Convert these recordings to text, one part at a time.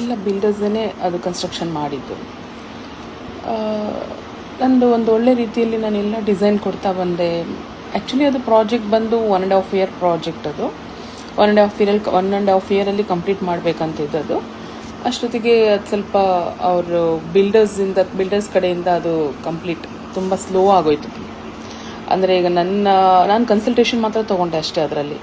ಎಲ್ಲ ಬಿಲ್ಡರ್ಸೇ ಅದು ಕನ್ಸ್ಟ್ರಕ್ಷನ್ ಮಾಡಿದ್ದು. ನಂದು ಒಂದು ಒಳ್ಳೆ ರೀತಿಯಲ್ಲಿ ನಾನು ಎಲ್ಲ ಡಿಸೈನ್ ಕೊಡ್ತಾ ಬಂದೆ. ಆ್ಯಕ್ಚುಲಿ ಅದು ಪ್ರಾಜೆಕ್ಟ್ ಬಂದು one and half year project ಅದು. ಒನ್ ಆ್ಯಂಡ್ ಹಾಫ್ ಇಯರಲ್ಲಿ ಒನ್ ಆ್ಯಂಡ್ ಹಾಫ್ ಇಯರಲ್ಲಿ ಕಂಪ್ಲೀಟ್ ಮಾಡಬೇಕಂತಿದ್ದದು ಅಷ್ಟೊತ್ತಿಗೆ ಅದು ಸ್ವಲ್ಪ ಅವರು ಬಿಲ್ಡರ್ಸಿಂದ ಬಿಲ್ಡರ್ಸ್ ಕಡೆಯಿಂದ ಅದು ಕಂಪ್ಲೀಟ್ ತುಂಬ ಸ್ಲೋ ಆಗೋಯ್ತು. ಅಂದರೆ ಈಗ ನನ್ನ, ನಾನು ಕನ್ಸಲ್ಟೇಷನ್ ಮಾತ್ರ ತೊಗೊಂಡೆ ಅಷ್ಟೇ ಅದರಲ್ಲಿ.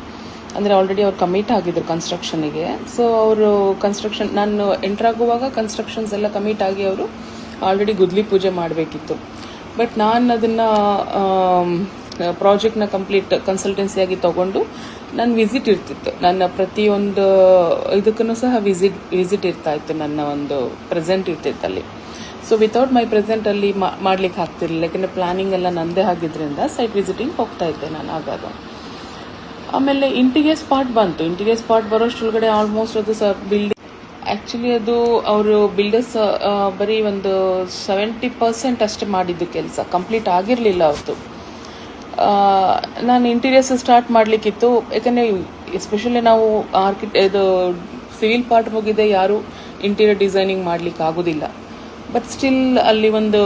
ಅಂದರೆ ಆಲ್ರೆಡಿ ಅವ್ರು ಕಮಿಟ್ ಆಗಿದ್ರು ಕನ್ಸ್ಟ್ರಕ್ಷನಿಗೆ ಸೊ ಅವರು ಕನ್ಸ್ಟ್ರಕ್ಷನ್ ನಾನು ಎಂಟ್ರ್ ಆಗುವಾಗ ಕನ್ಸ್ಟ್ರಕ್ಷನ್ಸ್ ಎಲ್ಲ ಕಮಿಟ್ ಆಗಿ ಅವರು ಆಲ್ರೆಡಿ ಗುದ್ಲಿ ಪೂಜೆ ಮಾಡಬೇಕಿತ್ತು. ಬಟ್ ನಾನು ಅದನ್ನು ಪ್ರಾಜೆಕ್ಟ್ನ ಕಂಪ್ಲೀಟ್ ಕನ್ಸಲ್ಟೆನ್ಸಿಯಾಗಿ ತಗೊಂಡು ನನ್ನ ವಿಸಿಟ್ ಇರ್ತಿತ್ತು. ನನ್ನ ಪ್ರತಿಯೊಂದು ಇದಕ್ಕೂ ಸಹ ವಿಸಿಟ್ ವಿಸಿಟ್ ಇರ್ತಾ ಇತ್ತು ನನ್ನ ಒಂದು ಪ್ರೆಸೆಂಟ್ ಇರ್ತಿತ್ತು ಅಲ್ಲಿ ಸೊ ವಿತೌಟ್ ಮೈ ಪ್ರೆಸೆಂಟಲ್ಲಿ ಮಾಡ್ಲಿಕ್ಕೆ ಆಗ್ತಿರ್ಲಿಲ್ಲ. ಯಾಕೆಂದರೆ ಪ್ಲಾನಿಂಗ್ ಎಲ್ಲ ನಂದೇ ಆಗಿದ್ದರಿಂದ ಸೈಟ್ ವಿಸಿಟಿಂಗ್ ಹೋಗ್ತಾ ಇದ್ದೆ ನಾನು ಆಗಾಗ. ಆಮೇಲೆ ಇಂಟಿಗೆ ಸ್ಪಾಟ್ ಬಂತು. ಇಂಟಿಗೆ ಸ್ಪಾಟ್ ಬರೋಷ್ಟೊಳಗಡೆ ಆಲ್ಮೋಸ್ಟ್ ಅದು ಬಿಲ್ಡಿಂಗ್ ಆ್ಯಕ್ಚುಲಿ ಅದು ಅವರು ಬಿಲ್ಡರ್ಸ್ ಬರೀ ಒಂದು ಸೆವೆಂಟಿ ಪರ್ಸೆಂಟ್ ಅಷ್ಟೇ ಮಾಡಿದ್ದು ಕೆಲಸ. ಕಂಪ್ಲೀಟ್ ಆಗಿರಲಿಲ್ಲ ಅವ್ರದ್ದು ನಾನು ಇಂಟೀರಿಯರ್ಸ್ ಸ್ಟಾರ್ಟ್ ಮಾಡಲಿಕ್ಕಿತ್ತು. ಯಾಕಂದರೆ ಎಸ್ಪೆಷಲಿ ನಾವು ಆರ್ಕಿಟೆ ಇದು ಸಿವಿಲ್ ಪಾರ್ಟ್ ಮುಗಿದೆ, ಯಾರು ಇಂಟೀರಿಯರ್ ಡಿಸೈನಿಂಗ್ ಮಾಡ್ಲಿಕ್ಕೆ ಆಗೋದಿಲ್ಲ. ಬಟ್ ಸ್ಟಿಲ್ ಅಲ್ಲಿ ಒಂದು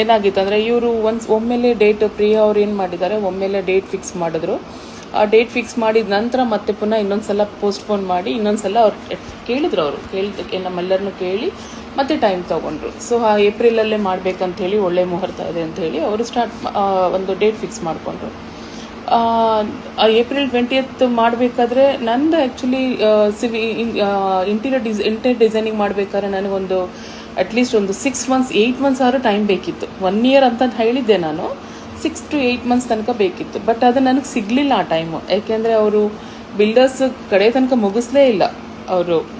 ಏನಾಗಿತ್ತು ಅಂದರೆ ಇವರು ಒನ್ಸ್ ಒಮ್ಮೆಲೆ ಡೇಟ್ ಪ್ರಿಯ ಅವ್ರು ಏನು ಮಾಡಿದ್ದಾರೆ, ಒಮ್ಮೆಲೆ ಡೇಟ್ ಫಿಕ್ಸ್ ಮಾಡಿದ್ರು. ಆ ಡೇಟ್ ಫಿಕ್ಸ್ ಮಾಡಿದ ನಂತರ ಮತ್ತೆ ಪುನಃ ಇನ್ನೊಂದ್ಸಲ ಪೋಸ್ಟ್ಪೋನ್ ಮಾಡಿ ಇನ್ನೊಂದ್ಸಲ ಅವ್ರು ಕೇಳಿದ್ರು ಅವರು. ಕೇಳಿದ ನಮ್ಮೆಲ್ಲರನ್ನು ಕೇಳಿ ಮತ್ತೆ ಟೈಮ್ ತೊಗೊಂಡ್ರು. ಸೊ ಆ ಏಪ್ರಿಲಲ್ಲೇ ಮಾಡ್ಬೇಕಂತ ಹೇಳಿ ಒಳ್ಳೆ ಮುಹೂರ್ತ ಇದೆ ಅಂತ ಹೇಳಿ ಅವರು ಸ್ಟಾರ್ಟ್ ಒಂದು ಡೇಟ್ ಫಿಕ್ಸ್ ಮಾಡಿಕೊಂಡ್ರು. ಏಪ್ರಿಲ್ ಟ್ವೆಂಟಿಯತ್ ಮಾಡಬೇಕಾದ್ರೆ ನಂದು ಆ್ಯಕ್ಚುಲಿ ಸಿವಿ ಇಂಟೀರಿಯರ್ ಡಿಸ್ ಇಂಟೀರಿಯರ್ ಡಿಸೈನಿಂಗ್ ಮಾಡಬೇಕಾದ್ರೆ ನನಗೊಂದು ಅಟ್ಲೀಸ್ಟ್ ಒಂದು ಸಿಕ್ಸ್ ಮಂತ್ಸ್ ಏಯ್ಟ್ ಮಂತ್ಸ್ ಆದರೂ ಟೈಮ್ ಬೇಕಿತ್ತು. ಒನ್ ಇಯರ್ ಅಂತ ಹೇಳಿದ್ದೆ ನಾನು. ಸಿಕ್ಸ್ ಟು ಏಯ್ಟ್ ಮಂತ್ಸ್ ತನಕ ಬೇಕಿತ್ತು. ಬಟ್ ಅದು ನನಗೆ ಸಿಗಲಿಲ್ಲ ಆ ಟೈಮು ಯಾಕೆಂದರೆ ಅವರು ಬಿಲ್ಡರ್ಸ್ ಕಡೆ ತನಕ ಮುಗಿಸ್ಲೇ ಇಲ್ಲ. ಅವರು